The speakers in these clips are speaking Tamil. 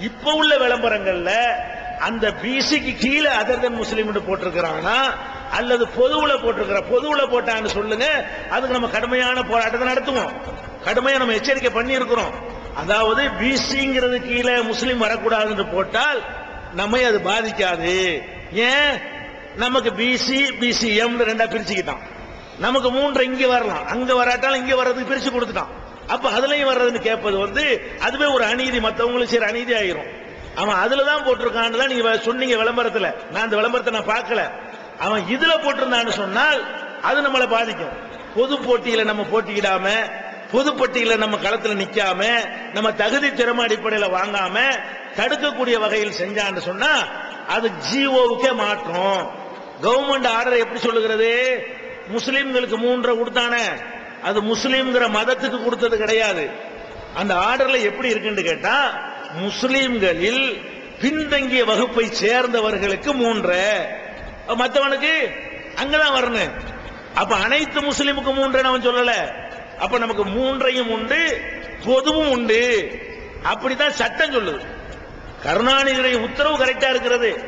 இப்ப உள்ள விளம்பரங்கள்ல அந்த பிசிக்கு கீழே அதர் தன் முஸ்லீம் போட்டிருக்கிறானா அல்லது பொதுவுல போட்டிருக்கிற பொதுவுல போட்டான்னு சொல்லுங்க அதுக்கு நம்ம கடுமையான போராட்டத்தை நடத்துவோம். கடுமையா நம்ம எச்சரிக்கை பண்ணி இருக்கிறோம் அதாவது பிசிங்கிறது கீழே முஸ்லீம் வரக்கூடாதுன்னு போட்டால் நம்மை அது பாதிக்காது. ஏன்? நமக்கு பிசி பிசிஎம் ரெண்டா பிரிச்சுக்கிட்டான். நமக்கு மூன்று இங்க வரலாம். அங்க வராட்டாலும் இங்க வர்றதுக்கு பிரிச்சு கொடுத்துட்டான். அப்ப அதுலயும் வர்றதுன்னு கேட்பது வந்து அதுவே ஒரு அநீதி மற்றவங்களுக்கு சரி அநீதி ஆயிரும். அவன் அதுல தான் போட்டிருக்கான்னு தான் நீங்க சொன்னீங்க விளம்பரத்துல. நான் அந்த விளம்பரத்தை நான் பார்க்கல. அவன் இதுல போட்டிருந்தான்னு சொன்னால் அது நம்மளை பாதிக்கும். பொது போட்டியில நம்ம போட்டியிடாம பொதுப்பட்டியில நம்ம களத்துல நிக்காம நம்ம தகுதி திறமை அடிப்படையில வாங்காம தடுக்கக்கூடிய வகையில் செஞ்சான்னு சொன்னா அது ஜிஓவுக்கே மாற்றம். கவர்மெண்ட் ஆர்டர் எப்படி சொல்லுகிறது? முஸ்லிம்களுக்கு மூன்றரை கொடுத்தானே. அது முஸ்லீம்ங்கிற மதத்துக்கு கொடுத்தது கிடையாது. அந்த ஆர்டர்ல எப்படி இருக்குன்னு கேட்டா முஸ்லீம்களில் பின்தங்கிய வகுப்பை சேர்ந்தவர்களுக்கு மூன்று. மற்றவனுக்கு அங்கதான் வரணும் அப்ப அனைத்து முஸ்லீமுக்கு மூன்று அவன் சொல்லல. அப்ப நமக்கு மூன்றையும் உண்டு பொதுவும் உண்டு. அப்படித்தான் சட்டம் சொல்லுது. கருணாநிதியுடைய உத்தரவு கரெக்டா இருக்கிறது.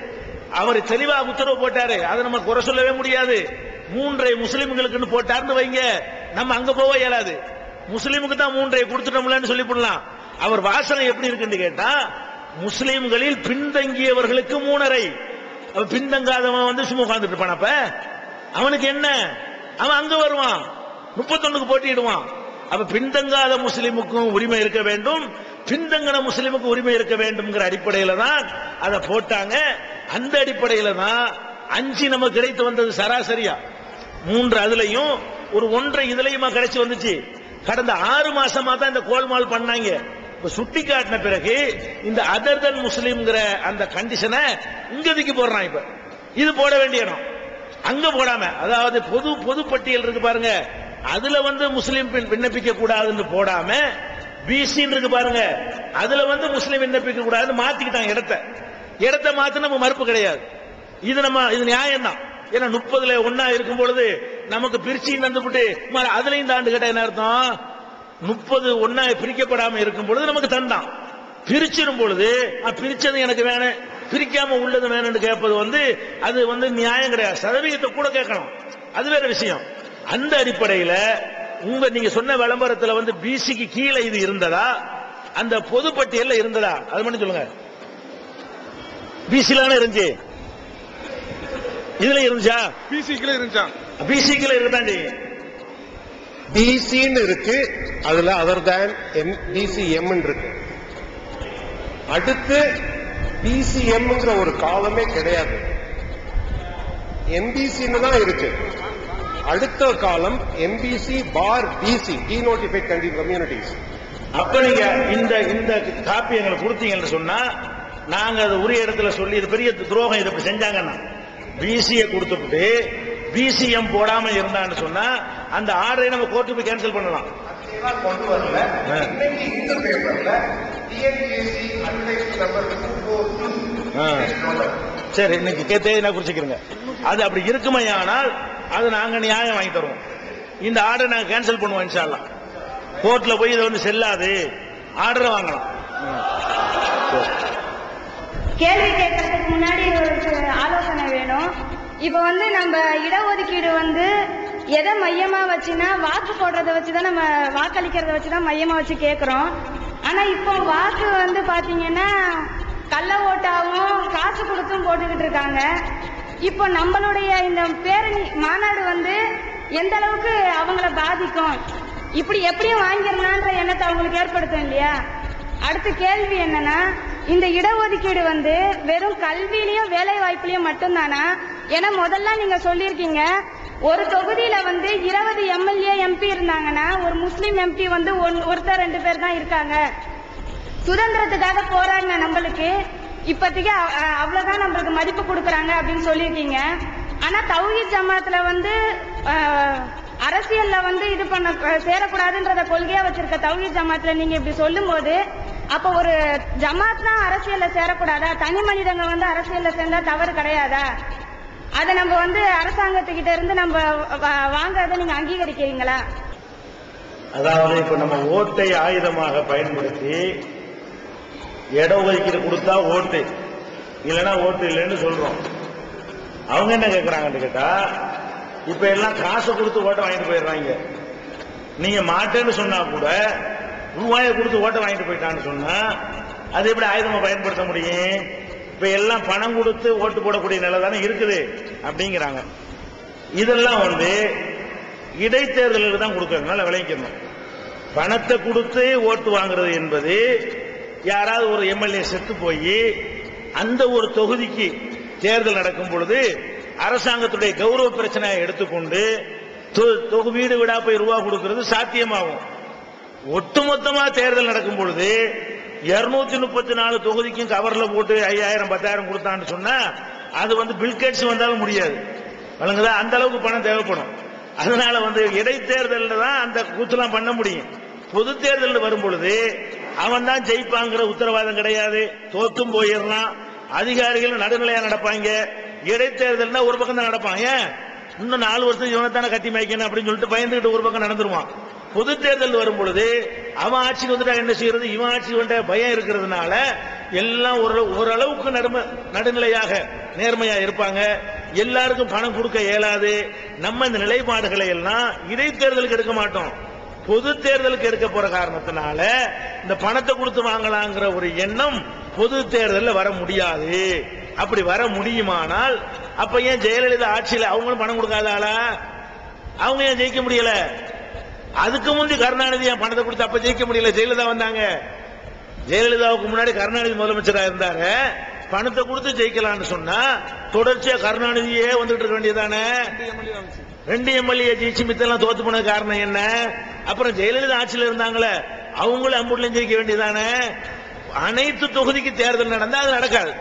அவர் தெளிவா உத்தரவு போட்டாரு. அதை நம்ம குறை சொல்லவே முடியாது. மூன்றை முஸ்லிம்களுக்குன்னு போட்டார்னு வைங்க. நம்ம அங்க போக இயலாது. முஸ்லீமுக்கு தான் மூன்றை கொடுத்துட்டோம்லன்னு சொல்லி போடலாம். அவர் வாசனை எப்படி இருக்குன்னு கேட்டா முஸ்லீம்களில் பின்தங்கியவர்களுக்கு மூணரை. அவன் பின்தங்காதவன் வந்து சும்மா உட்கார்ந்துட்டு இருப்பான் அப்ப. அவனுக்கு என்ன? அவன் அங்க வருவான். முப்பத்தொன்னுக்கு போட்டியிடுவான். அப்ப பின்தங்காத முஸ்லீமுக்கும் உரிமை இருக்க வேண்டும். பின்தங்கின முஸ்லீமுக்கு உரிமை இருக்க வேண்டும்ங்கிற அடிப்படையில தான் அதை போட்டாங்க. அந்த அடிப்படையில தான் அஞ்சு நமக்கு கிடைத்து வந்தது சராசரியா. மூன்று அதுலயும் ஒரு ஒன்றை இதுலயுமா கிடைச்சி வந்துச்சு. கடந்த ஆறு மாசமா தான் இந்த கோல்மால் பண்ணாங்க. இப்ப சுட்டி காட்டின பிறகு இந்த அதர் தன் முஸ்லீம்ங்கிற அந்த கண்டிஷனை இங்க போடுறான் இப்ப. இது போட வேண்டிய இடம். அங்க போடாம அதாவது பொது பொது பட்டியல் இருக்கு பாருங்க. அதுல வந்து முஸ்லீம் பின்- விண்ணப்பிக்க கூடாதுன்னு போடாம பிசின்னு இருக்கு பாருங்க. அதுல வந்து முஸ்லீம் விண்ணப்பிக்க கூடாதுன்னு மாத்திக்கிட்டாங்க இடத்த. இடத்த மாத்த நம்ம மறுப்பு கிடையாது. இது நம்ம இது நியாயம் தான் ஏன்னா முப்பதுல ஒன்னா இருக்கும் பொழுது நமக்கு பிரிச்சு தந்துவிட்டு மறு அதுலயும் தாண்டு கேட்டா என்ன அர்த்தம்? முப்பது ஒன்னா பிரிக்கப்படாம இருக்கும் பொழுது நமக்கு தந்தான் பிரிச்சிடும் பொழுது பிரிச்சது எனக்கு வேணும் பிரிக்காம உள்ளது வேணும்னு கேட்பது வந்து அது வந்து நியாயம் கிடையாது. சதவீதத்தை கூட கேட்கணும். அது வேற விஷயம். அந்த அடிப்படையில உங்க நீங்க சொன்ன விளம்பரத்துல வந்து பிசிக்கு கீழே இது இருந்ததா? அந்த பொது பட்டியல்ல இருந்ததா? அது மட்டும் சொல்லுங்க. பிசிலான இருந்துச்சு. இதுல இருந்துச்சா? பிசிக்குள்ள இருந்துச்சா? பிசிக்குள்ள இருக்கதான் செய்யும் பிசின்னு இருக்கு. அதுல அதர் தேன் எம் பிசிஎம் இருக்கு. அடுத்து பிசிஎம்ங்கிற ஒரு காலமே கிடையாது. எம்பிசின்னு தான் இருக்கு. அடுத்த காலம் எம்பிசி பார் பிசி டிநோட்டிஃபைட் கண்ட்ரி கம்யூனிட்டிஸ் அப்ப நீங்க இந்த இந்த காப்பி எங்களுக்கு கொடுத்தீங்கன்னு சொன்னா நாங்க அது உரிய இடத்துல சொல்லி இது பெரிய துரோகம் இதை செஞ்சாங்கன்னா. பிசியை கொடுத்துட்டு பிசிஎம் போடாம இருந்தான்னு சொன்னா அந்த ஆர்டரை நம்ம கோர்ட்டு போய் கேன்சல் பண்ணலாம். கொண்டு வரல. இந்த பேப்பர்ல டிஎன்பிஎஸ்சி அட்வைஸ் நம்பர் ஆ. சரி இன்னைக்கு கேத்தே என்ன குறிச்சுக்கிறீங்க. அது அப்படி இருக்குமையானால் அது நாங்க நியாயம் வாங்கி தருவோம். இந்த ஆர்டரை நாங்க கேன்சல் பண்ணுவோம் இன்ஷால்லா கோர்ட்ல போய் இதை வந்து செல்லாது. ஆர்டரை வாங்கலாம். கேள்வி கேட்கறதுக்கு முன்னாடி ஒரு சில ஆலோசனை வேணும் இப்போ வந்து நம்ம இடஒதுக்கீடு வந்து எதை மையமாக வச்சுன்னா வாக்கு போடுறத வச்சு தான் நம்ம வாக்களிக்கிறத வச்சு தான் மையமாக வச்சு கேட்குறோம் ஆனால் இப்போ வாக்கு வந்து பார்த்தீங்கன்னா கள்ள ஓட்டாவும் காசு கொடுத்தும் போட்டுக்கிட்டு இருக்காங்க. இப்போ நம்மளுடைய இந்த பேரணி மாநாடு வந்து எந்த அளவுக்கு அவங்கள பாதிக்கும்? இப்படி எப்படியும் வாங்கிடலான்ற எண்ணத்தை அவங்களுக்கு ஏற்படுத்தும் இல்லையா? அடுத்த கேள்வி என்னன்னா இந்த இடஒதுக்கீடு வந்து வெறும் கல்வியிலையும் வேலை வாய்ப்புலையும் மட்டும்தானா? ஏன்னா முதல்ல நீங்க சொல்லியிருக்கீங்க ஒரு தொகுதியில வந்து இருபது எம்எல்ஏ எம்பி இருந்தாங்கன்னா ஒரு முஸ்லீம் எம்பி வந்து ஒன்- ஒருத்தர் ரெண்டு பேர் தான் இருக்காங்க. சுதந்திரத்துக்காக போராடின நம்மளுக்கு இப்போதைக்கு அவ்வளோதான் அவ்வளவுதான் நம்மளுக்கு மதிப்பு கொடுக்குறாங்க அப்படின்னு சொல்லியிருக்கீங்க. ஆனா தௌஹி ஜமாத்துல வந்து அரசியல்ல வந்து இது பண்ண சேரக்கூடாதுன்றத கொள்கையா வச்சிருக்க தௌஹி ஜமாத்துல நீங்க இப்படி சொல்லும்போது அப்ப ஒரு ஜமாத் தான் அரசியல்ல சேரக்கூடாதா? தனி மனிதங்க வந்து அரசியல்ல சேர்ந்தா தவறு கிடையாதா? அதை நம்ம வந்து அரசாங்கத்துக்கிட்ட இருந்து நம்ம வா- வாங்குறதை நீங்க அங்கீகரிக்கிறீங்களா? அதாவது இப்ப நம்ம ஓட்டை ஆயுதமாக பயன்படுத்தி இட ஒதுக்கீடு கொடுத்தா ஓட்டு. இல்லைன்னா ஓட்டு இல்லைன்னு சொல்றோம். அவங்க என்ன கேட்கறாங்கன்னு கேட்டா இப்ப எல்லாம் காசை கொடுத்து ஓட்டை வாங்கிட்டு போயிடுறாங்க. நீங்க மாட்டேன்னு சொன்னா கூட ரூபாயை கொடுத்து ஓட்டை வாங்கிட்டு போயிட்டான்னு சொன்னா அது எப்படி ஆயுதமா பயன்படுத்த முடியும்? இப்ப எல்லாம் பணம் கொடுத்து ஓட்டு போடக்கூடிய நிலை தானே இருக்குது அப்படிங்கிறாங்க. இதெல்லாம் வந்து இடைத்தேர்தலுக்கு தான் கொடுக்கறதுனால விளைவிக்கணும் பணத்தை கொடுத்து ஓட்டு வாங்குறது என்பது யாராவது ஒரு எம்எல்ஏ செத்து போய் அந்த ஒரு தொகுதிக்கு தேர்தல் நடக்கும் பொழுது அரசாங்கத்துடைய கௌரவ பிரச்சனையை எடுத்துக்கொண்டு தொ- தொகு வீடு விடா போய் ரூபா கொடுக்கிறது சாத்தியமாகும். ஒட்டுமொத்தமா தேர்தல் நடக்கும் பொழுது இருநூத்தி முப்பத்தி நாலு தொகுதிக்கும் கவர்ல போட்டு ஐயாயிரம் பத்தாயிரம் கொடுத்தான்னு சொன்னா அது வந்து பில்கேட்ஸ் வந்தாலும் முடியாது. வழங்குதா அந்த அளவுக்கு பணம் தேவைப்படும். அதனால வந்து இடைத்தேர்தலில் தான் அந்த கூத்துலாம் பண்ண முடியும். பொது தேர்தலில் வரும் பொழுது அவன் தான் ஜெயிப்பாங்கிற உத்தரவாதம் கிடையாது. தோத்தும் போயிடலாம் அதிகாரிகள் நடுநிலையா நடப்பாங்க. இடைத்தேர்தல்னா ஒரு பக்கம் தான் நடப்பான். ஏன்? இன்னும் நாலு வருஷம் இவனை தானே கட்டி மாய்க்கணும் அப்படின்னு சொல்லிட்டு பயந்துகிட்டு ஒரு பக்கம் நடந்துருவான். பொது தேர்தல் வரும் பொழுது அவன் ஆட்சிக்கு வந்துட்டா என்ன செய்யறது? இவன் ஆட்சி வந்த பயம் இருக்கிறதுனால எல்லாம் ஒரு ஓரளவுக்கு நடும நடுநிலையாக நேர்மையா இருப்பாங்க. எல்லாருக்கும் பணம் கொடுக்க இயலாது. நம்ம இந்த நிலைப்பாடுகளை எல்லாம் இடைத்தேர்தலுக்கு எடுக்க மாட்டோம். பொது தேர்தலுக்கு எடுக்க போற காரணத்தினால இந்த பணத்தை கொடுத்து வாங்கலாங்கிற ஒரு எண்ணம் பொது தேர்தலில் வர முடியாது. அப்படி வர முடியுமானால் அப்ப ஏன் ஜெயலலிதா ஆட்சியில் அவங்களும் பணம் கொடுக்காத ஆளா? அவங்க ஏன் ஜெயிக்க முடியல? அதுக்கு முந்தி கருணாநிதி என் பணத்தை கொடுத்து அப்ப ஜெயிக்க முடியல? ஜெயலலிதா வந்தாங்க. ஜெயலலிதாவுக்கு முன்னாடி கருணாநிதி முதலமைச்சரா இருந்தாரு. பணத்தை கொடுத்து ஜெயிக்கலாம்னு சொன்னா தொடர்ச்சியா கருணாநிதியே வந்துட்டு இருக்க வேண்டியதானே ரெண்டு எம்எல்ஏ ஜெயிச்சு மித்தெல்லாம் தோத்து போன காரணம் என்ன? அப்புறம் ஜெயலலிதா ஆட்சியில் இருந்தாங்களே அவங்களும் அம்பூர்லையும் ஜெயிக்க வேண்டியதானே அனைத்து தொகுதிக்கு தேர்தல் நடந்தா அது நடக்காது.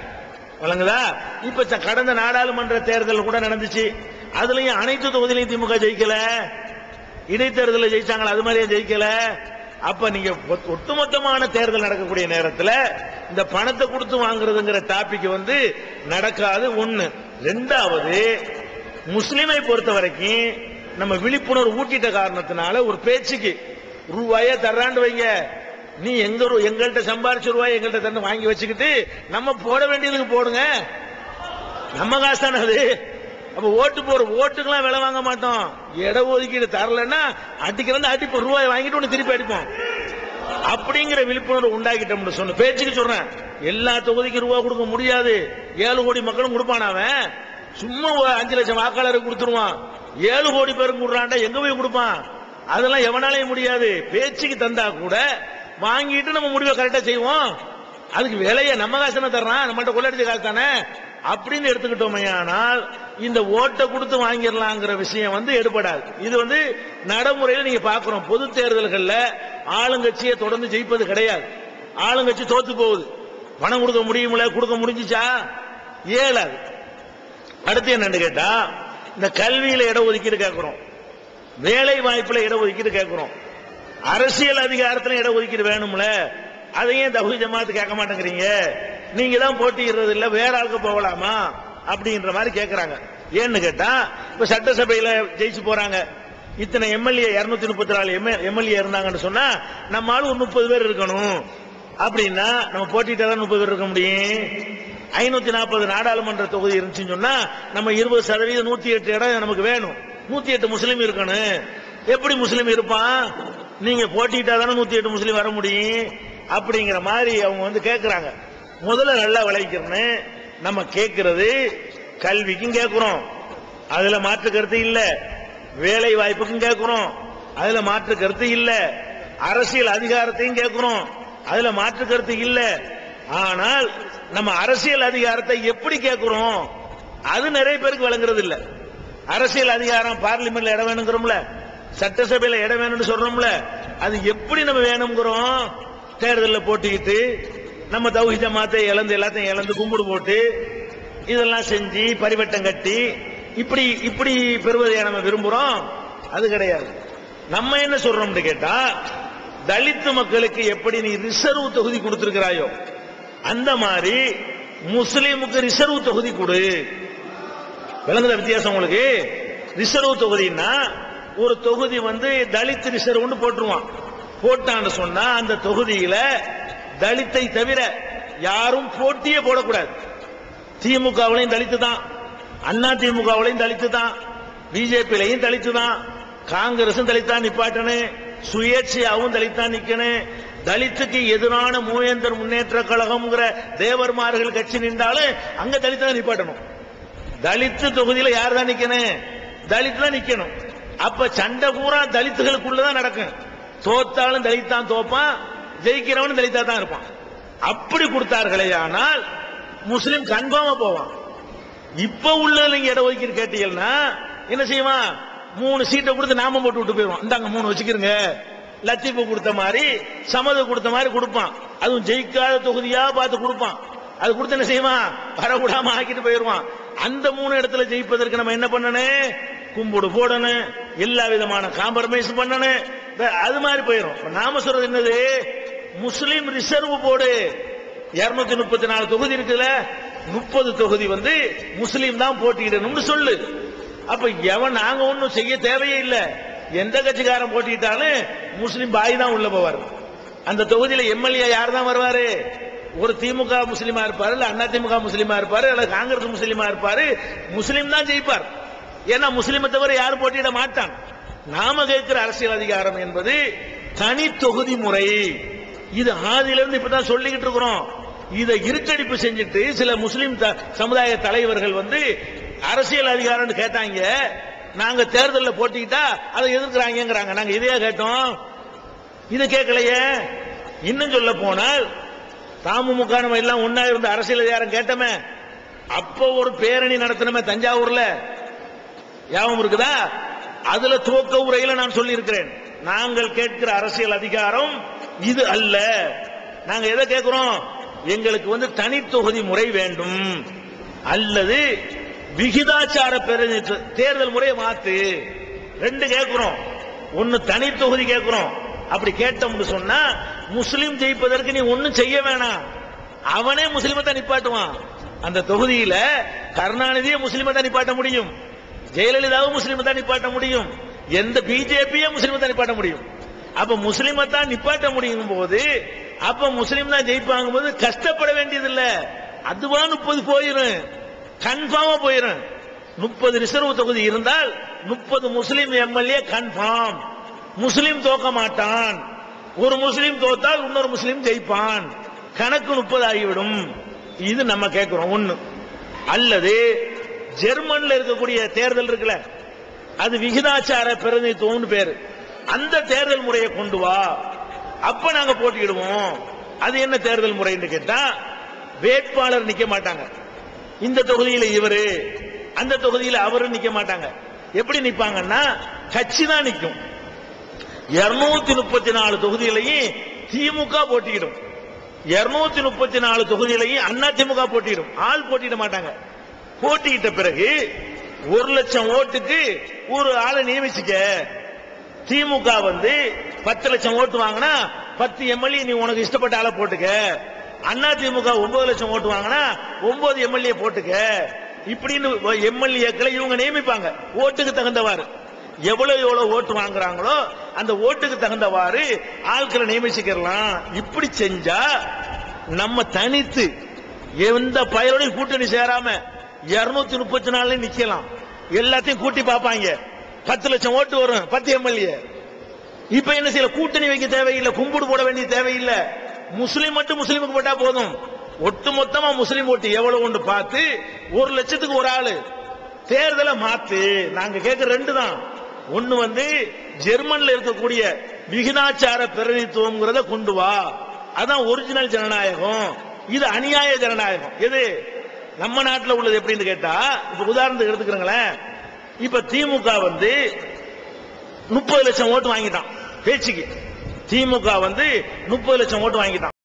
வழங்குதா இப்ப கடந்த நாடாளுமன்ற தேர்தல் கூட நடந்துச்சு. அதுலயும் அனைத்து தொகுதியிலையும் திமுக ஜெயிக்கல. இடைத்தேர்தலில் ஜெயிச்சாங்களா? அது மாதிரியே ஜெயிக்கல. அப்ப நீங்க ஒட்டுமொத்தமான தேர்தல் நடக்கக்கூடிய நேரத்தில் இந்த பணத்தை கொடுத்து வாங்குறதுங்கிற டாபிக் வந்து நடக்காது ஒண்ணு. ரெண்டாவது முஸ்லிமை பொறுத்த வரைக்கும் நம்ம விழிப்புணர்வு ஊட்டிட்ட காரணத்தினால ஒரு பேச்சுக்கு ரூபாயே தர்றாண்டு வைங்க. நீ எங்க ரூ- சம்பாரிச்ச ரூபாய் எங்கள்கிட்ட தந்து வாங்கி வச்சுக்கிட்டு நம்ம போட வேண்டியதுக்கு போடுங்க. நம்ம காசு தானே அது. அப்ப ஓட்டு போற ஓட்டுக்கெல்லாம் விலை வாங்க மாட்டோம். இட ஒதுக்கீடு தரலன்னா அடிக்கிறதா அடிப்போம் ரூபாய் வாங்கிட்டு ஒன்று திருப்பி அடிப்போம். அப்படிங்கிற விழிப்புணர்வு உண்டாக்கிட்டோம்னு சொன்ன பேச்சுக்கு சொல்றேன். எல்லா தொகுதிக்கும் ரூபா கொடுக்க முடியாது. ஏழு கோடி மக்களும் கொடுப்பான் அவன். சும்மா ஒரு அஞ்சு லட்சம் வாக்காளருக்கு கொடுத்துருவான். ஏழு கோடி பேருக்கு கொடுறான்டா எங்க போய் கொடுப்பான்? அதெல்லாம் எவனாலையும் முடியாது. பேச்சுக்கு தந்தா கூட வாங்கிட்டு நம்ம முடிவை கரெக்டா செய்வோம். அதுக்கு விலைய நம்ம காசு தானே தர்றான்? நம்மள்ட்ட கொள்ளடிச்ச காசு தானே? அப்படின்னு எடுத்துக்கிட்டோமையானால் இந்த ஓட்டை கொடுத்து வாங்கிடலாங்கிற விஷயம் வந்து எடுபடாது. இது வந்து நடைமுறையில் நீங்க பாக்குறோம் பொது தேர்தல்கள்ல ஆளுங்கட்சியை தொடர்ந்து ஜெயிப்பது கிடையாது. ஆளுங்கட்சி தோத்து போகுது. பணம் கொடுக்க முடியுமில்ல கொடுக்க முடிஞ்சிச்சா? இயலாது. அடுத்து என்னன்னு கேட்டா இந்த கல்வியில இட ஒதுக்கீடு கேட்கிறோம். வேலை வாய்ப்புல இட ஒதுக்கீடு கேட்கிறோம். அரசியல் அதிகாரத்துல இட ஒதுக்கீடு வேணும்ல? அதையும் தகுதி ஜமாத்து கேட்க மாட்டேங்கிறீங்க. நீங்க தான் போட்டியிடுறது இல்ல வேற ஆளுக்கு போகலாமா? அப்படின்ற மாதிரி கேட்கறாங்க ஏன்னு கேட்டா இப்ப சட்டசபையில ஜெயிச்சு போறாங்க. இத்தனை எம்எல்ஏ இருநூத்தி முப்பத்தி நாலு எம்எல்ஏ இருந்தாங்கன்னு சொன்னா நம்ம ஆளு ஒரு முப்பது பேர் இருக்கணும். அப்படின்னா நம்ம போட்டிட்டா தான் முப்பது பேர் இருக்க முடியும். ஐநூத்தி நாற்பது நாடாளுமன்ற தொகுதி இருந்துச்சுன்னு சொன்னா நம்ம இருபது சதவீதம் நூத்தி எட்டு இடம் நமக்கு வேணும். நூத்தி எட்டு முஸ்லீம் இருக்கணும். எப்படி முஸ்லீம் இருப்பான்? நீங்க போட்டிட்டா தானே நூத்தி எட்டு முஸ்லீம் வர முடியும். அப்படிங்கிற மாதிரி அவங்க வந்து கேட்கறாங்க முதல்ல நல்லா விளைவிக்கிறேன்னு நம்ம கேட்கறது கல்விக்கும் கேட்கிறோம். அதுல மாற்று கருத்து இல்ல. வேலை வாய்ப்புக்கும் கேட்கிறோம். அதுல மாற்று கருத்து இல்ல. அரசியல் அதிகாரத்தையும் கேட்கிறோம். அதுல மாற்று கருத்து இல்ல. ஆனால் நம்ம அரசியல் அதிகாரத்தை எப்படி கேட்கிறோம்? அது நிறைய பேருக்கு விளங்குறது இல்ல. அரசியல் அதிகாரம் பார்லிமெண்ட்ல இடம் வேணுங்கிறோம்ல. சட்டசபையில இடம் வேணும்னு சொல்றோம்ல. அது எப்படி நம்ம வேணுங்கிறோம்? தேர்தலில் போட்டிக்கிட்டு நம்ம தௌஹி ஜமாத்தை இழந்து எல்லாத்தையும் இழந்து கும்பிடு போட்டு இதெல்லாம் செஞ்சு பரிவட்டம் கட்டி இப்படி இப்படி பெறுவதை நம்ம விரும்புறோம்? அது கிடையாது. நம்ம என்ன சொல்றோம்னு கேட்டா தலித்து மக்களுக்கு எப்படி நீ ரிசர்வ் தொகுதி கொடுத்திருக்கிறாயோ அந்த மாதிரி முஸ்லீமுக்கு ரிசர்வ் தொகுதி கொடு. விளங்குத வித்தியாசம் உங்களுக்கு? ரிசர்வ் தொகுதின்னா ஒரு தொகுதி வந்து தலித் ரிசர்வ்னு போட்டுருவான். போட்டான்னு சொன்னா அந்த தொகுதியில தலித்தை தவிர யாரும் போட்டியே போடக்கூடாது. திமுகவிலையும் தலித்து தான். அண்ணா திமுகவிலையும் தலித்து தான். பிஜேபியிலையும் தலித்து தான். காங்கிரசும் தலித்தான் நிப்பாட்டணும் சுயேட்சையாவும் தலித்தான் நிக்கணும் தலித்துக்கு எதிரான மூவேந்தர் முன்னேற்ற கழகம்ங்கிற தேவர்மார்கள் கட்சி நின்றாலும் அங்க தலித்தா நிப்பாட்டணும். தலித்து தொகுதியில யார் தான் நிக்கணும் தலித் தான் நிக்கணும். அப்ப சண்டை பூரா தலித்துகளுக்குள்ளதான் நடக்கும். தோத்தாலும் தலித்தான் தோப்பான். ஜெயிக்கிறவன் தலித்தா தான் இருப்பான். அப்படி கொடுத்தார்களே ஆனால் முஸ்லிம் கன்ஃபார்மா போவான். இப்ப உள்ள நீங்க இட ஒதுக்கீடு கேட்டீங்கன்னா என்ன செய்வான் மூணு சீட்டை கொடுத்து நாம போட்டு விட்டு போயிடுவான். இந்தாங்க மூணு வச்சுக்கிறங்க லத்தீப்பு கொடுத்த மாதிரி சமது கொடுத்த மாதிரி கொடுப்பான். அதுவும் ஜெயிக்காத தொகுதியா பார்த்து கொடுப்பான். அது கொடுத்து என்ன செய்வான் வரக்கூடாம ஆக்கிட்டு போயிடுவான். அந்த மூணு இடத்துல ஜெயிப்பதற்கு நம்ம என்ன பண்ணணும்? கும்பிடு போடணும். எல்லா விதமான காம்ப்ரமைஸ் பண்ணணும். அது மாதிரி போயிடும். நாம சொல்றது என்னது? Muslim reserve board. இருநூத்தி முப்பத்தி நாலு தொகுதி இருக்குல்ல முப்பது தொகுதி வந்து முஸ்லீம் தான் போட்டியிடணும்னு சொல்லு. அப்ப எவன் நாங்க ஒன்றும் செய்ய தேவையே இல்லை. எந்த கட்சிக்காரன் போட்டிட்டாலும் முஸ்லீம் பாய் தான் உள்ள போவார். அந்த தொகுதியில எம்எல்ஏ யார் தான் வருவாரு? ஒரு திமுக முஸ்லீமா இருப்பாரு இல்ல அண்ணா திமுக முஸ்லீமா இருப்பாரு இல்ல காங்கிரஸ் முஸ்லீமா இருப்பாரு. முஸ்லீம் தான் ஜெயிப்பார். ஏன்னா முஸ்லீமை தவிர யாரும் போட்டியிட மாட்டான். நாம கேட்கிற அரசியல் அதிகாரம் என்பது தனி தொகுதி முறை. இது ஆதியிலிருந்து இப்பதான் சொல்லிக்கிட்டு இருக்கிறோம். இதை இருக்கடிப்பு செஞ்சுட்டு சில முஸ்லிம் த- சமுதாய தலைவர்கள் வந்து அரசியல் அதிகாரம்னு கேட்டாங்க. நாங்க தேர்தலில் போட்டிக்கிட்டா அதை எதிர்க்கிறாங்கிறாங்க நாங்க இதையே கேட்டோம்? இதை கேட்கலையே. இன்னும் சொல்ல போனால் தமுமுக நம்ம எல்லாம் ஒன்னா இருந்த அரசியல் அதிகாரம் கேட்டோமே. அப்போ ஒரு பேரணி நடத்தினமே தஞ்சாவூர்ல. ஞாபகம் இருக்குதா? அதுல துவக்க உரையில நான் சொல்லி இருக்கிறேன் நாங்கள் கேட்கிற அரசியல் அதிகாரம் இது அல்ல. நாங்க எதை கேட்கிறோம் எங்களுக்கு வந்து தனி தொகுதி முறை வேண்டும். அல்லது விகிதாச்சார பிரதிநிதித்துவ தேர்தல் முறையை மாத்து. ரெண்டு கேட்கிறோம் ஒன்னு தனி தொகுதி கேட்கிறோம் அப்படி கேட்டோம்னு சொன்னா முஸ்லிம் ஜெயிப்பதற்கு நீ ஒன்னும் செய்ய வேணாம். அவனே முஸ்லீமை தான் நிப்பாட்டுவான். அந்த தொகுதியில கருணாநிதியை முஸ்லீமை தான் நிப்பாட்ட முடியும். ஜெயலலிதாவும் முஸ்லீமை தான் நிப்பாட்ட முடியும். எந்த பிஜேபியும் முஸ்லீமை தான் நிப்பாட்ட முடியும். அப்ப முஸ்லிமை தான் நிப்பாட்ட முடியும் போது அப்ப முஸ்லிம் தான் ஜெயிப்பாங்க போது கஷ்டப்பட வேண்டியது இல்ல அதுவா முப்பது போயிரும். கன்ஃபார்மா போயிரும். முப்பது ரிசர்வ் தொகுதி இருந்தால் முப்பது முஸ்லிம் எம்எல்ஏ கன்ஃபார்ம். முஸ்லிம் தோக்க மாட்டான். ஒரு முஸ்லீம் தோத்தால் இன்னொரு முஸ்லிம் ஜெயிப்பான். கணக்கு முப்பது ஆகிவிடும் இது நம்ம கேட்கிறோம் ஒண்ணு. அல்லது ஜெர்மன்ல இருக்கக்கூடிய தேர்தல் இருக்குல்ல அது விகிதாச்சார பிரதிநிதித்துவம்னு பேரு. அந்த தேர்தல் முறையை கொண்டு வா. அப்ப நாங்க போட்டியிடுவோம். அது என்ன தேர்தல் முறைன்னு கேட்டா வேட்பாளர் நிக்க மாட்டாங்க. இந்த தொகுதியில இவரு அந்த தொகுதியில அவரு நிக்க மாட்டாங்க. எப்படி நிப்பாங்கன்னா கட்சி தான் நிக்கும். இருநூத்தி முப்பத்தி நாலு தொகுதியிலையும் திமுக போட்டியிடும். இருநூத்தி முப்பத்தி நாலு தொகுதியிலையும் அண்ணா திமுக போட்டியிடும். ஆள் போட்டியிட மாட்டாங்க. போட்டியிட்ட பிறகு ஒரு லட்சம் ஓட்டுக்கு ஒரு ஆளை நியமிச்சுக்க திமுக வந்து பத்து லட்சம் ஓட்டு வாங்கினா பத்து எம்எல்ஏ நீ உனக்கு இஷ்டப்பட்ட ஆளை போட்டுக்க. அண்ணா திமுக ஒன்பது லட்சம் ஓட்டு வாங்கினா ஒன்பது எம்எல்ஏ போட்டுக்க. இப்படின்னு எம்எல்ஏக்களை இவங்க நியமிப்பாங்க. ஓட்டுக்கு தகுந்தவாறு. எவ்வளவு எவ்வளவு ஓட்டு வாங்குறாங்களோ அந்த ஓட்டுக்கு தகுந்தவாறு ஆட்களை நியமிச்சுக்கலாம் இப்படி செஞ்சா நம்ம தனித்து எந்த பயலோடையும் கூட்டணி சேராம இருநூத்தி முப்பத்தி நாலுல நிக்கலாம். எல்லாத்தையும் கூட்டி பார்ப்பாங்க. பத்து லட்சம் ஓட்டு வரும் பத்து எம்எல்ஏ. இப்ப என்ன செய்யல? கூட்டணி வைக்க தேவையில்லை கும்பிடு போட வேண்டிய தேவையில்லை. முஸ்லீம் மட்டும் முஸ்லீமுக்கு போட்டா போதும். ஒட்டு மொத்தமா முஸ்லீம் ஓட்டு எவ்வளவு ஒன்று பார்த்து ஒரு லட்சத்துக்கு ஒரு ஆளு. தேர்தலை மாத்து. நாங்க கேட்க ரெண்டு தான். ஒன்னு வந்து ஜெர்மன்ல இருக்கக்கூடிய விகிதாச்சார பிரதிநிதித்துவம்ங்கிறத கொண்டு வா. அதான் ஒரிஜினல் ஜனநாயகம். இது அநியாய ஜனநாயகம். எது? நம்ம நாட்டில் உள்ளது எப்படின்னு கேட்டா இப்ப உதாரணத்துக்கு எடுத்துக்கிறீங்களேன். இப்ப திமுக வந்து முப்பது லட்சம் ஓட்டு வாங்கிட்டான் பேச்சுக்கு. திமுக வந்து முப்பது லட்சம் ஓட்டு வாங்கிட்டான்.